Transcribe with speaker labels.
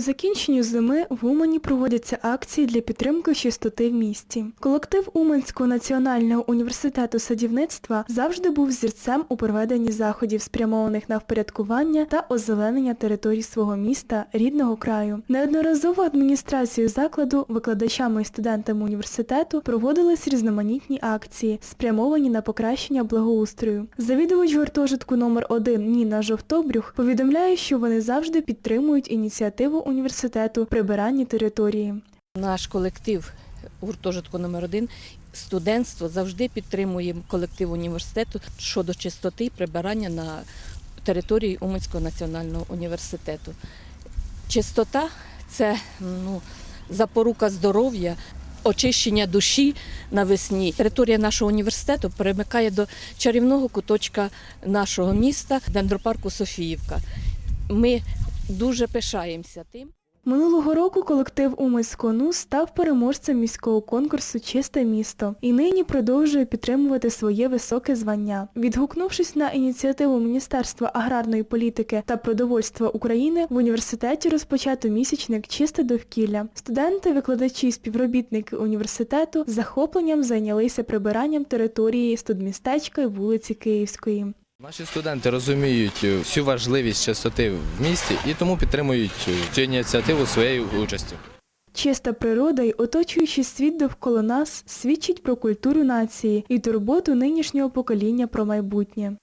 Speaker 1: Закінченню зими в Умані проводяться акції для підтримки чистоти в місті. Колектив Уманського національного університету садівництва завжди був зірцем у проведенні заходів, спрямованих на впорядкування та озеленення територій свого міста, рідного краю. Неодноразово адміністрацією закладу, викладачами і студентами університету проводились різноманітні акції, спрямовані на покращення благоустрою. Завідувач гуртожитку номер 1 Ніна Жовтобрюх повідомляє, що вони завжди підтримують ініціативу університету прибиранні території.
Speaker 2: Наш колектив гуртожитку номер 1 студентство завжди підтримує колектив університету щодо чистоти прибирання на території Уманського національного університету. Чистота це ну, запорука здоров'я, очищення душі навесні. Територія нашого університету перемикає до чарівного куточка нашого міста, дендропарку Софіївка. Ми дуже пишаємося тим.
Speaker 1: Минулого року колектив Уманського НУ став переможцем міського конкурсу Чисте місто і нині продовжує підтримувати своє високе звання. Відгукнувшись на ініціативу Міністерства аграрної політики та продовольства України, в університеті розпочато місячник Чисте довкілля. Студенти, викладачі і співробітники університету захопленням зайнялися прибиранням території студмістечка і вулиці Київської.
Speaker 3: Наші студенти розуміють е, всю важливість чистоти в місті і тому підтримують е, цю ініціативу своєю участю.
Speaker 1: Чиста природа й оточуючий світ довкола нас свідчить про культуру нації і турботу нинішнього покоління про майбутнє.